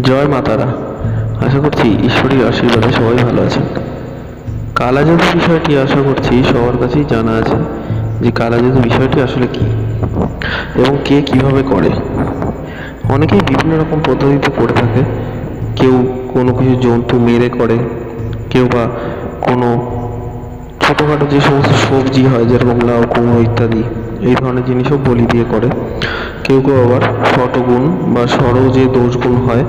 জয় মাতারা আশা করছি ঈশ্বরের আশীর্বাদে সবাই ভালো আছেন। কালা জাদু বিষয়টি আশা করছি সবার কাছেই জানা আছে যে কালা জাদু বিষয়টি আসলে কি এবং কে কীভাবে করে। অনেকেই বিভিন্ন রকম পদ্ধতিতে করে থাকে। কেউ কোনো কিছু জন্তু মেরে করে, কেউ বা কোনো ছোটোখাটো যে সমস্ত সবজি হয়, যেরকম লাউ, কুমড়ো ইত্যাদি এই ধরনের জিনিসও বলি দিয়ে করে। কেউ কেউ আবার শতগুণ বা ষড় যে দোষগুণ হয়,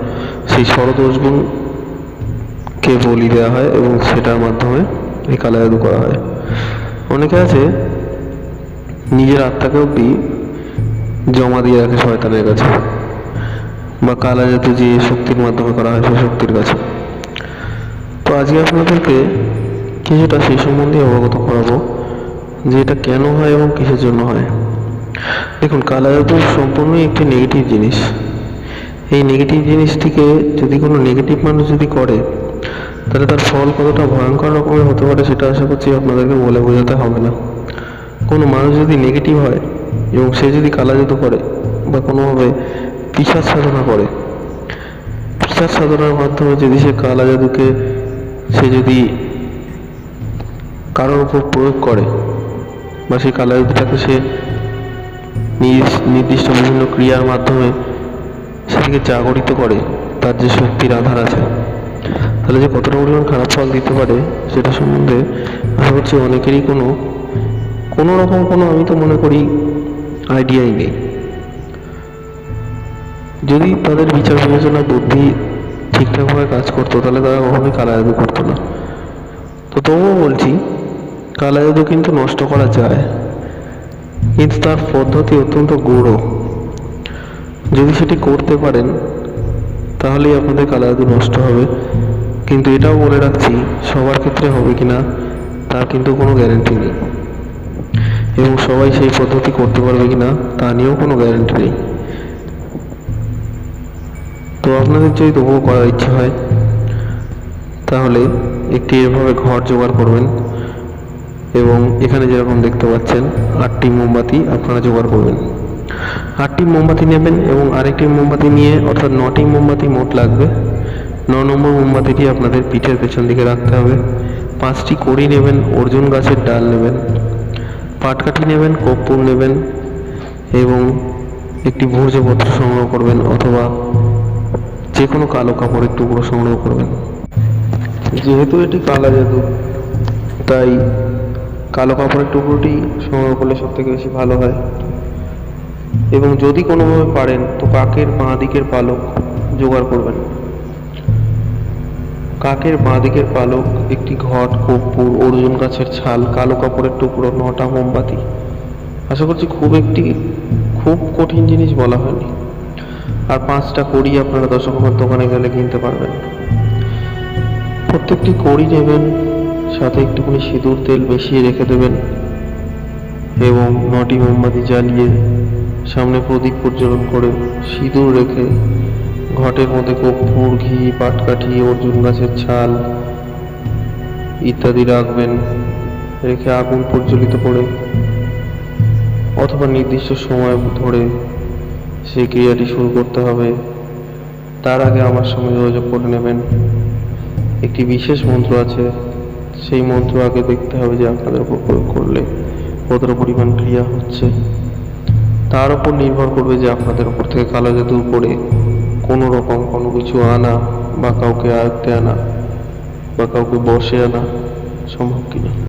সেই ষড় দোষগুণকে বলি দেওয়া হয় এবং সেটার মাধ্যমে এই কালা জাদু করা হয়। অনেকে আছে, নিজের আত্মাকে অব্দি জমা দিয়ে রাখে শয়তানের কাছে বা কালা জাদু যে শক্তির মাধ্যমে করা হয় সেই শক্তির কাছে। তো আজকে আপনাদেরকে কিছুটা সেই সম্বন্ধে অবগত করাবো। যে এটা কেন হয় এবং কিসের জন্য হয়? দেখুন কালা জাদু সম্পূর্ণই একটি নেগেটিভ জিনিস। এই নেগেটিভ জিনিসটিকে যদি কোনো নেগেটিভ মানুষ যদি করে, তাহলে তার ফল কতটা ভয়ঙ্কর রকমের হতে পারে সেটা আশা করছি আপনাদেরকে বলে বোঝাতে হবে না। কোনো মানুষ যদি নেগেটিভ হয় এবং সে যদি কালা জাদু করে বা কোনোভাবে পিসার সাধনা করে পিসার সাধনার মাধ্যমে যদি সে কালা জাদুকে সে যদি কারোর উপর প্রয়োগ করে বা সেই কালা জাদুটাকে সে নির্দিষ্ট বিভিন্ন ক্রিয়ার মাধ্যমে সেটিকে জাগরিত করে, তার যে শক্তির আধার আছে। তাহলে যে কতটা পরিমাণ খারাপ ফল দিতে পারে সেটা সম্বন্ধে আশা করছি অনেকেরই কোনো কোনো রকম কোনো আমি তো মনে করি আইডিয়াই নেই। যদি তাদের বিচার বিবেচনা বুদ্ধি ঠিকঠাকভাবে কাজ করতো, তাহলে তারা কখনোই কালা করতো না। তো তবুও বলছি কালা জাদু কিন্তু নষ্ট করা যায়। কিন্তু তার পদ্ধতি অত্যন্ত গূঢ় যদি সেটি করতে পারেন, তাহলেই আপনাদের কালা জাদু নষ্ট হবে। কিন্তু এটাও বলে রাখছি, সবার ক্ষেত্রে হবে কিনা তার কিন্তু কোনো গ্যারেন্টি নেই। এবং সবাই সেই পদ্ধতি করতে পারবে কিনা তা নিয়েও কোনো গ্যারেন্টি নেই। তো আপনাদের যদি তবুও করার ইচ্ছে হয়, তাহলে একটি এভাবে ঘর জোগাড় করবেন। এবং এখানে যেরকম দেখতে পাচ্ছেন, আটটি মোমবাতি আপনারা জোগাড় করবেন। আটটি মোমবাতি নেবেন এবং আরেকটি মোমবাতি নিয়ে, অর্থাৎ নটি মোমবাতি মোট লাগবে। ন নম্বর মোমবাতিটি আপনাদের পিঠের পেছন দিকে রাখতে হবে। পাঁচটি কড়ি নেবেন, অর্জুন গাছের ডাল নেবেন, পাটকাঠি নেবেন, কর্পূর নেবেন এবং একটি ভোজপত্র সংগ্রহ করবেন অথবা যে কোনো কালো কাপড়ের টুকরো সংগ্রহ করবেন। যেহেতু এটি কালা জাদু, তাই কালো কাপড়ের টুকরোটি সংগ্রহ করলে সব থেকে বেশি ভালো হয়। এবং যদি কোনোভাবে পারেন, তো কাকের বাঁ দিকের পালক জোগাড় করবেন। কাকের বাঁ দিকের পালক একটি ঘট, কর্পূর, অর্জুন গাছের ছাল, কালো কাপড়ের টুকরো, নটা মোমবাতি। আশা করছি খুব একটি, খুব কঠিন জিনিস বলা হয়নি। আর পাঁচটা কড়ি আপনারা দশকর্মার দোকানে গেলে কিনতে পারবেন। প্রত্যেকটি কড়ি নেবেন সাথে একটুখানি সিঁদুর, তেল মিশিয়ে রেখে দেবেন এবং নটি মোমবাতি জ্বালিয়ে সামনে প্রদীপ প্রজ্বলন করে সিঁদুর রেখে ঘটের মধ্যে কর্পূর ঘি পাটকাঠি অর্জুন গাছের ছাল ইত্যাদি রাখবেন, রেখে আগুন প্রজ্বলিত করে অথবা নির্দিষ্ট সময় ধরে সেই ক্রিয়াটি শুরু করতে হবে। তার আগে আমার সঙ্গে যোগাযোগ করে নেবেন। একটি বিশেষ মন্ত্র আছে সেই মন্ত্র আগে দেখতে হবে যে আপনাদের উপর প্রয়োগ করলে কতটা পরিমাণ ক্রিয়া হচ্ছে। তার উপর নির্ভর করবে যে আপনাদের উপর থেকে কালো জাদু করে কোনো রকম কোনো কিছু আনা বা কাউকে আয়ত্তে আনা বা কাউকে বসে আনা সম্ভব কিনা।